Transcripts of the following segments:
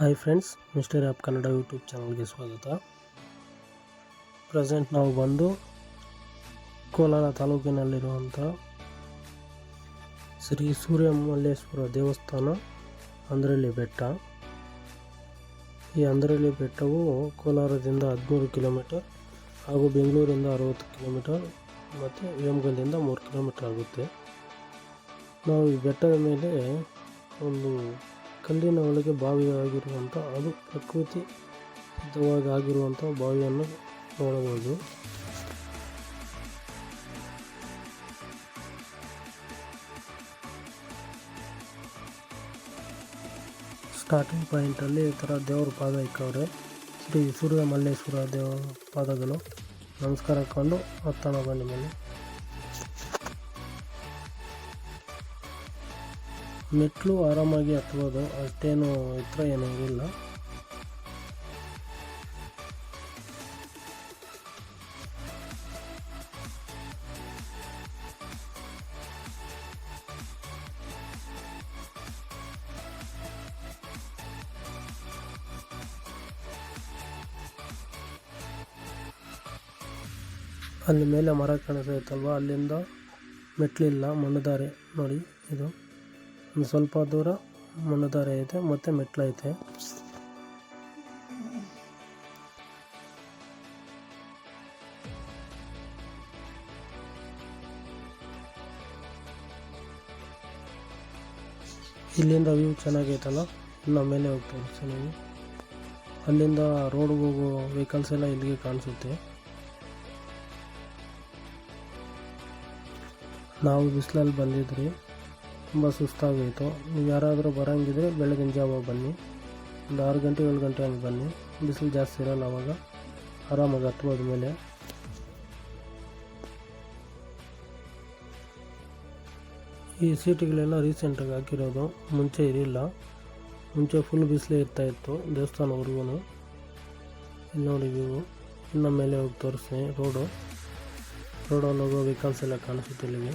Hi friends mister app Kannada YouTube ಚಾನಲ್ಗೆ ಸ್ವಾಗತ. Present ನಾವು ಬಂದು ಕೋಲಾರ ತಾಲೂಕಿನಲ್ಲಿರುವಂಥ ಶ್ರೀ ಸೂರ್ಯ ಮಲ್ಲೇಶ್ವರ ದೇವಸ್ಥಾನ ಅಂದ್ರಳ್ಳಿ ಬೆಟ್ಟ. ಈ ಅಂದ್ರಳ್ಳಿ ಬೆಟ್ಟವು ಕೋಲಾರದಿಂದ ಹದಿಮೂರು ಕಿಲೋಮೀಟರ್ ಹಾಗೂ ಬೆಂಗಳೂರಿಂದ ಅರವತ್ತು ಕಿಲೋಮೀಟರ್ ಮತ್ತು ವೇಮಗಲ್ದಿಂದ ಮೂರು ಕಿಲೋಮೀಟರ್ ಆಗುತ್ತೆ. ನಾವು ಈ ಬೆಟ್ಟದ ಮೇಲೆ ಒಂದು ಕಲ್ಲಿನ ಒಳಗೆ ಬಾವಿಯಾಗಿರುವಂಥ, ಅದು ಪ್ರಕೃತಿ ಸಿದ್ಧವಾಗಿ ಆಗಿರುವಂಥ ಬಾವಿಯನ್ನು ನೋಡಬಹುದು. ಸ್ಟಾರ್ಟಿಂಗ್ ಪಾಯಿಂಟಲ್ಲಿ ಈ ಥರ ದೇವರ ಪಾದ ಇಕ್ಕವ್ರೆ. ಶ್ರೀ ಸೂರ್ಯ ಮಲ್ಲೇಶ್ವರ ದೇವರ ಪಾದಗಳು. ನಮಸ್ಕಾರ ಹಾಕ್ಕೊಂಡು ಹತ್ತೋಣ ಬನ್ನಿ ಮೇಲೆ ಮೆಟ್ಲು ಆರಾಮಾಗಿ ಹತ್ಬೋದು ಅಷ್ಟೇನು ಎತ್ತರ ಏನೂ ಅಲ್ಲಿ ಮೇಲೆ ಮರ ಕಾಣಿಸ್ತೈತಲ್ವ ಅಲ್ಲಿಂದ ಮೆಟ್ಲಿಲ್ಲ ಮಣ್ಣು ನೋಡಿ ಇದು. ಒಂದು ಸ್ವಲ್ಪ ದೂರ ಮಣ್ಣು ಇದೆ, ಮತ್ತು ಮೆಟ್ಲೈತೆ ಇಲ್ಲಿಂದ ವ್ಯೂ ಚೆನ್ನಾಗೈತಲ್ಲ, ಇನ್ನು ಮೇಲೆ ಹೋಗ್ತೀವಿ ಚೆನ್ನಾಗಿ ಅಲ್ಲಿಂದ ರೋಡ್ಗೆ ಹೋಗೋ ವೆಹಿಕಲ್ಸ್ ಎಲ್ಲ ಇಲ್ಲಿಗೆ ಕಾಣಿಸುತ್ತೆ. ನಾವು ಬಿಸಿಲಲ್ಲಿ ಬಂದಿದ್ರಿ. ತುಂಬ ಸುಸ್ತಾಗೋಯಿತು. ನೀವು ಯಾರಾದರೂ ಬರೋಂಗಿದ್ರೆ ಬೆಳಗಿನ ಜಾವ ಬನ್ನಿ. ಒಂದು ಆರು ಗಂಟೆ, ಏಳು ಗಂಟೆ ಹಂಗೆ ಬನ್ನಿ. ಬಿಸಿಲು ಜಾಸ್ತಿ ಇರೋಲ್ಲ ಅವಾಗ. ಆರಾಮಾಗಿ ಹತ್ಬೋದು ಮೇಲೆ. ಈ ಸೀಟುಗಳೆಲ್ಲ ರೀಸೆಂಟಾಗಿ ಹಾಕಿರೋದು. ಮುಂಚೆ ಇರಲಿಲ್ಲ. ಮುಂಚೆ ಫುಲ್ ಬಿಸಿಲೇ ಇರ್ತಾಯಿತ್ತು ದೇವಸ್ಥಾನವರೆಗೂ ಇಲ್ಲಿ ನೋಡಿ ನೀವು ಇನ್ನು ಮೇಲೆ ಹೋಗಿ ತೋರಿಸ್ತೀನಿ. ರೋಡು ರೋಡಲ್ಲಿ ಹೋಗೋ ವೆಹಿಕಲ್ಸ್ ಎಲ್ಲ ಕಾಣಿಸುತ್ತೆ ಇಲ್ಲಿಗೆ.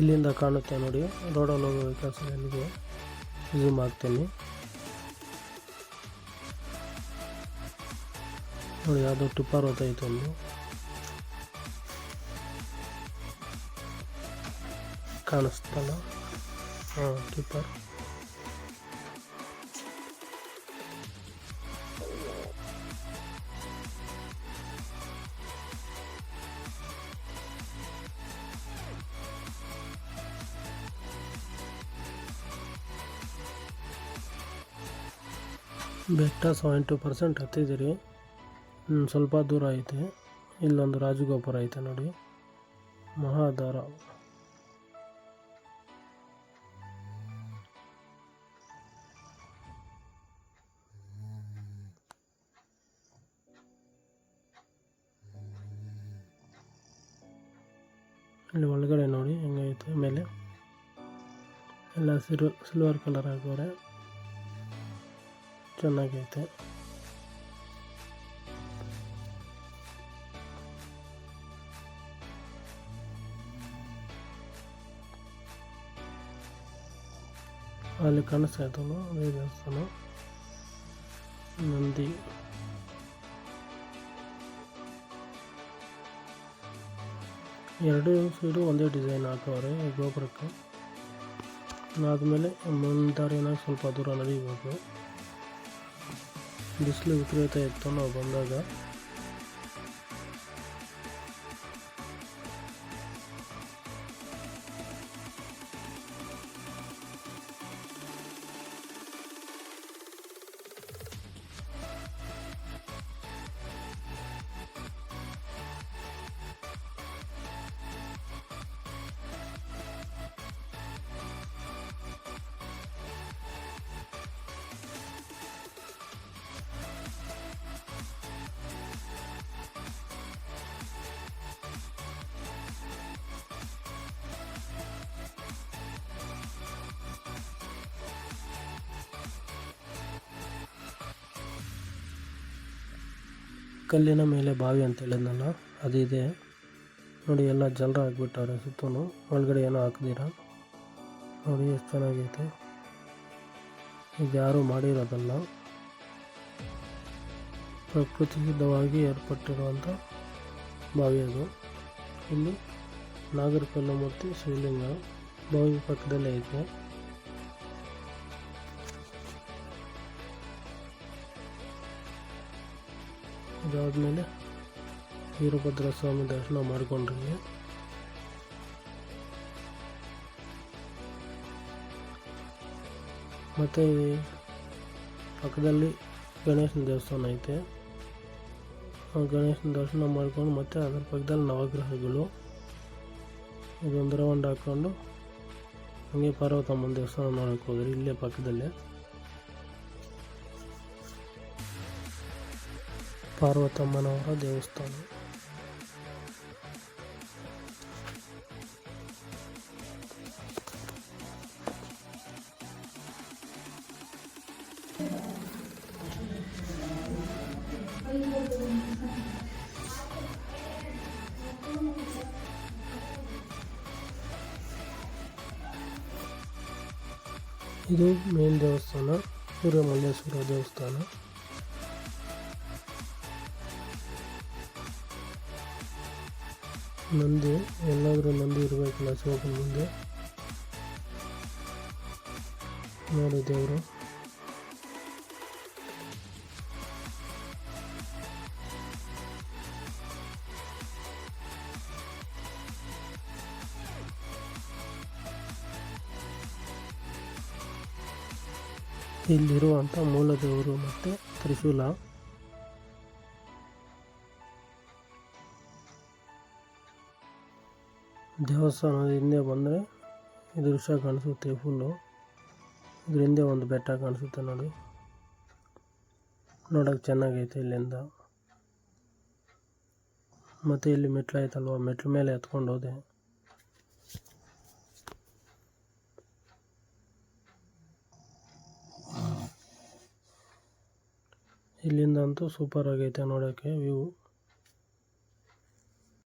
ಇಲ್ಲಿಂದ ಕಾಣುತ್ತೆ ನೋಡಿ. ರೋಡಲ್ಲಿ ಹೋಗೋ ವೆಹಿಕಲ್ಸ್ ಎಲ್ಲಿಗೆ ಝೂಮ್ ಆಗ್ತೀನಿ ನೋಡಿ, ಯಾವುದೋ ಟಿಪ್ಪರ್ ಹೋಗ್ತೈತೆ ಒಂದು. ಕಾಣಿಸ್ತಲ್ಲ? ಹಾಂ ಟಿಪ್ಪರ್ ಬೆಟ್ಟ ಸೆವೆಂಟಿ ಪರ್ಸೆಂಟ್ ಹತ್ತಿದ್ದೀರಿ. ಸ್ವಲ್ಪ ದೂರ ಐತೆ. ಇಲ್ಲೊಂದು ರಾಜಗೋಪುರ ಐತೆ ನೋಡಿ. ಮಹಾದಾರ. ಇಲ್ಲಿ ಒಳಗಡೆ ನೋಡಿ ಹೆಂಗೈತೆ ಮೇಲೆ. ಎಲ್ಲ ಸಿಲ್ವರ್ ಕಲರ್ ಹಾಕವ್ರೆ ಚೆನ್ನಾಗೈತೆ. ಅಲ್ಲಿ ಕಾಣಿಸ್ತಾ ಅದೇ ದೇವಸ್ಥಾನ. ನಂದಿ. ಎರಡು ಸೈಡು ಒಂದೇ ಡಿಸೈನ್ ಹಾಕವ್ರೆ ಗೋಪುರಕ್ಕೆ. ಅದಾದಮೇಲೆ ಮುಂದಾರಿನ ಸ್ವಲ್ಪ ದೂರ ನಡಿಬೇಕು. ಬಿಸಿಲು ವಿಪರೀತ ಇತ್ತು ನಾವು ಬಂದಾಗ ಕಲ್ಲಿನ ಮೇಲೆ ಬಾವಿ ಅಂತ ಹೇಳಿದ್ನಲ್ಲ ಅದಿದೆ ನೋಡಿ, ಎಲ್ಲ ಜಲ್ರ ಹಾಕ್ಬಿಟ್ಟವ್ರೆ ಸುತ್ತಲೂ ಒಳಗಡೆ ಏನೋ ಹಾಕ್ದಿರ? ನೋಡಿ, ಎಷ್ಟು ಚೆನ್ನಾಗೈತೆ. ಇದು ಯಾರೂ ಮಾಡಿರೋದಲ್ಲ. ಪ್ರಕೃತಿ ಸಿದ್ಧವಾಗಿ ಏರ್ಪಟ್ಟಿರುವಂಥ ಬಾವಿ ಅದು. ಇಲ್ಲಿ ನಾಗರಕಲ್ಲು ಮತ್ತು ಶಿವಲಿಂಗ ಬಾವಿ ಪಕ್ಕದಲ್ಲೇ ಐತೆ. ಅದಾದಮೇಲೆ ವೀರಭದ್ರ ಸ್ವಾಮಿ ದರ್ಶನ ಮಾಡಿಕೊಂಡ್ರಿ ಮತ್ತು ಪಕ್ಕದಲ್ಲಿ ಗಣೇಶನ ದೇವಸ್ಥಾನ ಐತೆ. ಗಣೇಶನ ದರ್ಶನ ಮಾಡ್ಕೊಂಡು ಮತ್ತೆ ಅದರ ಪಕ್ಕದಲ್ಲಿ ನವಗ್ರಹಗಳು. ಇದೊಂದು ರೌಂಡ್ ಹಾಕ್ಕೊಂಡು ಹಂಗೆ ಪಾರ್ವತಮ್ಮನ ದೇವಸ್ಥಾನ ನೋಡೋಕೆ ಹೋದ್ರಿ ಇಲ್ಲೇ ಪಕ್ಕದಲ್ಲೇ. ಪಾರ್ವತಮ್ಮನವರ ದೇವಸ್ಥಾನ ಇದು ಮೇನ್ ದೇವಸ್ಥಾನ ಸೂರ್ಯಮಲ್ಲೇಶ್ವರ ದೇವಸ್ಥಾನ ನಂದಿ ಎಲ್ಲಾದರೂ ನಂದಿ ಇರಬೇಕಲ್ಲ ಶಿವಪ್ಪನ ಮುಂದೆ. ನೋಡಿ ದೇವರು. ಇಲ್ಲಿರುವಂಥ ಮೂಲ ದೇವರು ಮತ್ತು ತ್ರಿಶೂಲ. ದೇವಸ್ಥಾನದ ಹಿಂದೆ ಬಂದರೆ ಈ ದೃಶ್ಯ ಕಾಣಿಸುತ್ತೆ, ಫುಲ್ಲು. ಇದ್ರ ಹಿಂದೆ ಒಂದು ಬೆಟ್ಟ ಕಾಣಿಸುತ್ತೆ ನೋಡಿ. ನೋಡೋಕೆ ಚೆನ್ನಾಗೈತೆ ಇಲ್ಲಿಂದ. ಮತ್ತು ಇಲ್ಲಿ ಮೆಟ್ಲು ಐತಲ್ವ, ಮೆಟ್ಲ ಮೇಲೆ ಎತ್ಕೊಂಡು ಹೋದೆ. ಇಲ್ಲಿಂದ ಅಂತೂ ಸೂಪರ್ ಆಗೈತೆ ನೋಡೋಕ್ಕೆ ವ್ಯೂ.